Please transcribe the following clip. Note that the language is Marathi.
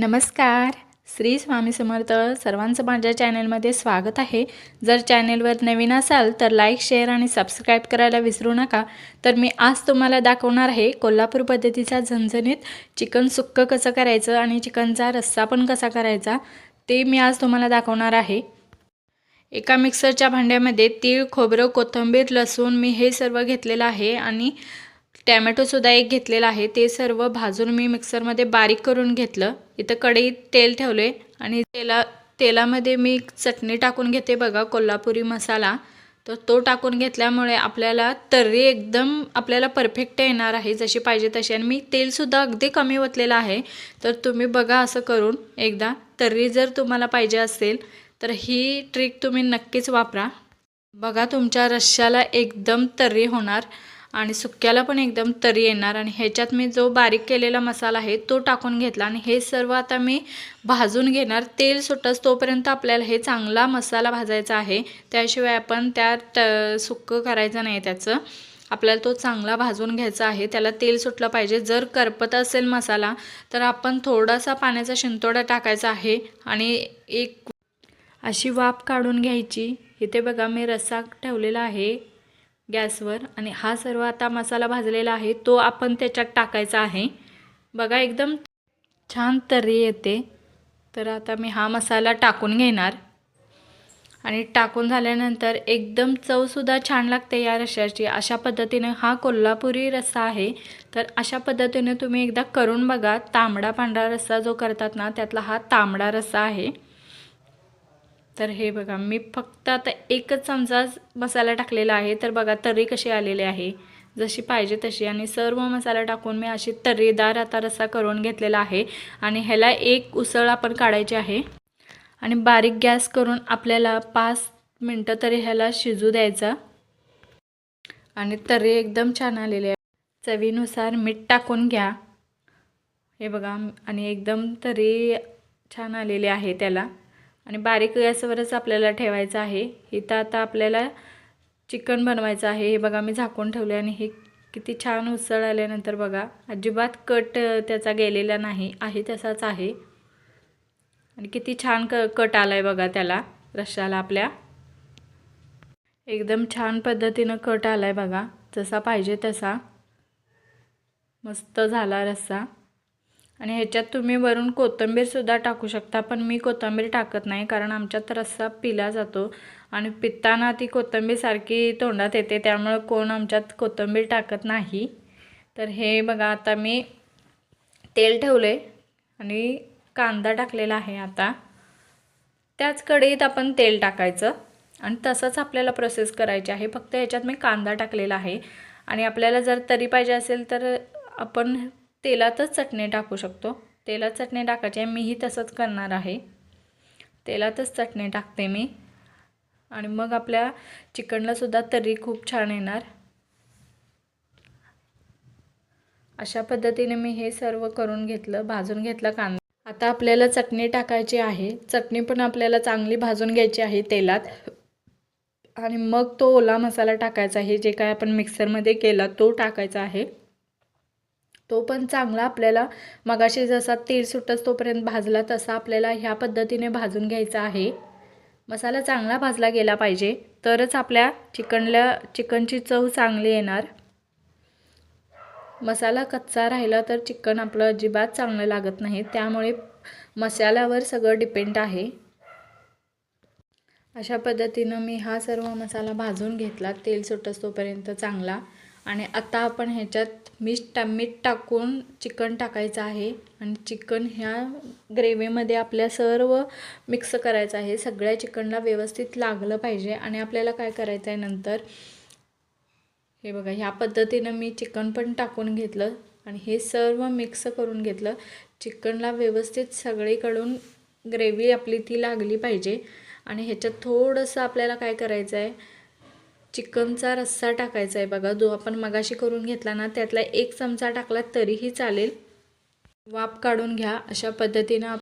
नमस्कार. श्री स्वामी समर्थ सर्वांचं माझ्या चॅनलमध्ये स्वागत आहे. जर चॅनलवर नवीन असाल तर लाईक शेअर आणि सबस्क्राईब करायला विसरू नका. तर मी आज तुम्हाला दाखवणार आहे कोल्हापूर पद्धतीचा झणझणीत चिकन सुक्कं कसं करायचं आणि चिकनचा रस्सा पण कसा करायचा ते मी आज तुम्हाला दाखवणार आहे. एका मिक्सरच्या भांड्यामध्ये तीळ खोबरं कोथिंबीर लसूण मी हे सर्व घेतलेलं आहे आणि टॅमॅटोसुद्धा एक घेतलेला आहे. ते सर्व भाजून मी मिक्सरमध्ये बारीक करून घेतलं. इथं कढईत तेल ठेवले आणि तेला तेलामध्ये मी चटणी टाकून घेते बघा कोल्हापुरी मसाला. तर तो टाकून घेतल्यामुळे आपल्याला तर्री एकदम आपल्याला परफेक्ट येणार आहे जशी पाहिजे तशी. आणि मी तेलसुद्धा अगदी कमी ओतलेलं आहे. तर तुम्ही बघा असं करून एकदा. तर्री जर तुम्हाला पाहिजे असेल तर ही ट्रिक तुम्ही नक्कीच वापरा. बघा तुमच्या रश्श्याला एकदम तर्री होणार. आणि सुक्याला पण एकदम तरी येणार. आणि ह्याच्यात मी जो बारीक केलेला मसाला आहे तो टाकून घेतला. आणि हे सर्व आता मी भाजून घेणार. तेल सुटस तोपर्यंत आपल्याला हे चांगला मसाला भाजायचा आहे. त्याशिवाय आपण त्यात सुक्कं करायचं नाही त्याचं. आपल्याला तो चांगला भाजून घ्यायचा आहे. त्याला तेल सुटलं पाहिजे. जर करपत असेल मसाला तर आपण थोडासा पाण्याचा शिंतोडा टाकायचा आहे. आणि एक अशी वाफ काढून घ्यायची. इथे बघा मी रस्सा ठेवलेला आहे. गॅसवर आणि हा सर्व आता मसाला भाजलेला आहे तो आपण त्याच्यात टाकायचा आहे. बघा एकदम छान तर्री येते. तर आता मी हा मसाला टाकून घेणार. आणि टाकून झाल्यानंतर एकदम चवसुद्धा छान लागते या रश्याची. अशा पद्धतीने हा कोल्हापुरी रस्सा आहे. तर अशा पद्धतीने तुम्ही एकदा करून बघा. तांबडा पांढरा रस्सा जो करतात ना त्यातला हा तांबडा रस्सा आहे. तर हे बघा मी फक्त आता एकच चमचा मसाला टाकलेला आहे. तर बघा तर्री कशी आलेली आहे? जशी पाहिजे तशी. आणि सर्व मसाला टाकून मी अशी तर्रीदार आता रस्सा करून घेतलेला आहे. आणि ह्याला एक उसळ आपण काढायची आहे. आणि बारीक गॅस करून आपल्याला पाच मिनटं तरी ह्याला शिजू द्यायचा. आणि तर्री एकदम छान आलेली आहे. चवीनुसार मीठ टाकून घ्या. हे बघा आणि एकदम तर्री छान आलेली आहे त्याला. आणि बारीक गॅसवरच आपल्याला ठेवायचं आहे. इथं आता आपल्याला चिकन बनवायचं आहे. हे बघा मी झाकून ठेवले आणि हे किती छान उसळ आल्यानंतर बघा अजिबात कट त्याचा गेलेला नाही आहे तसाच आहे. आणि किती छान क कट आला आहे बघा त्याला रश्शाला आपल्या. एकदम छान पद्धतीनं कट आला आहे बघा जसा पाहिजे तसा. मस्त झाला रस्सा. आणि ह्याच्यात तुम्ही वरून कोथिंबीरसुद्धा टाकू शकता पण मी कोथिंबीर टाकत नाही कारण आमच्यात रस्सा पिला जातो. आणि पित्ताना ती कोथिंबीरसारखी तोंडात येते त्यामुळं कोण आमच्यात कोथिंबीर टाकत नाही. तर हे बघा आता मी तेल ठेवले आणि कांदा टाकलेला आहे आता. त्याच कढईत आपण तेल टाकायचं आणि तसंच आपल्याला प्रोसेस करायची आहे. फक्त ह्याच्यात मी कांदा टाकलेला आहे. आणि आपल्याला जर तरी पाहिजे असेल तर आपण तेलातच चटणी टाकू शकतो. तेलात चटणी टाकायची आहे. मीही तसंच करणार आहे. तेलातच चटणी टाकते मी. आणि मग आपल्या चिकनलासुद्धा तर्री खूप छान येणार. अशा पद्धतीने मी हे सर्व करून घेतलं. भाजून घेतलं कांदा. आता आपल्याला चटणी टाकायची आहे. चटणी पण आपल्याला चांगली भाजून घ्यायची आहे तेलात. आणि मग तो ओला मसाला टाकायचा आहे. जे काय आपण मिक्सरमध्ये केला तो टाकायचा आहे. तो पण चांगला आपल्याला मगाशी जसा तेल सुटत तोपर्यंत भाजला तसा आपल्याला ह्या पद्धतीने भाजून घ्यायचा आहे. मसाला चांगला भाजला गेला पाहिजे तरच आपल्या चिकनला चिकनची चव चांगली येणार. मसाला कच्चा राहिला तर चिकन आपलं अजिबात चांगलं लागत नाही त्यामुळे मसाल्यावर सगळं डिपेंड आहे. अशा पद्धतीनं मी हा सर्व मसाला भाजून घेतला तेल सुटस तोपर्यंत चांगला. आणि आता आपण ह्याच्यात मीठ टा मीठ टाकून चिकन टाकायचं आहे. आणि चिकन ह्या ग्रेव्हीमध्ये आपल्या सर्व मिक्स करायचं आहे. सगळ्या चिकनला व्यवस्थित लागलं पाहिजे. आणि आपल्याला काय करायचं आहे नंतर? हे बघा ह्या पद्धतीनं मी चिकन पण टाकून घेतलं. आणि हे सर्व मिक्स करून घेतलं. चिकनला व्यवस्थित सगळीकडून ग्रेव्ही आपली ती लागली पाहिजे. आणि ह्याच्यात थोडंसं आपल्याला काय करायचं आहे चिकनचा रस्सा टाकायचा आहे बघा. जो आपण मगाशी करून घेतला ना त्यातला एक चमचा टाकला तरीही चालेल. वाफ काढून घ्या. अशा पद्धतीनं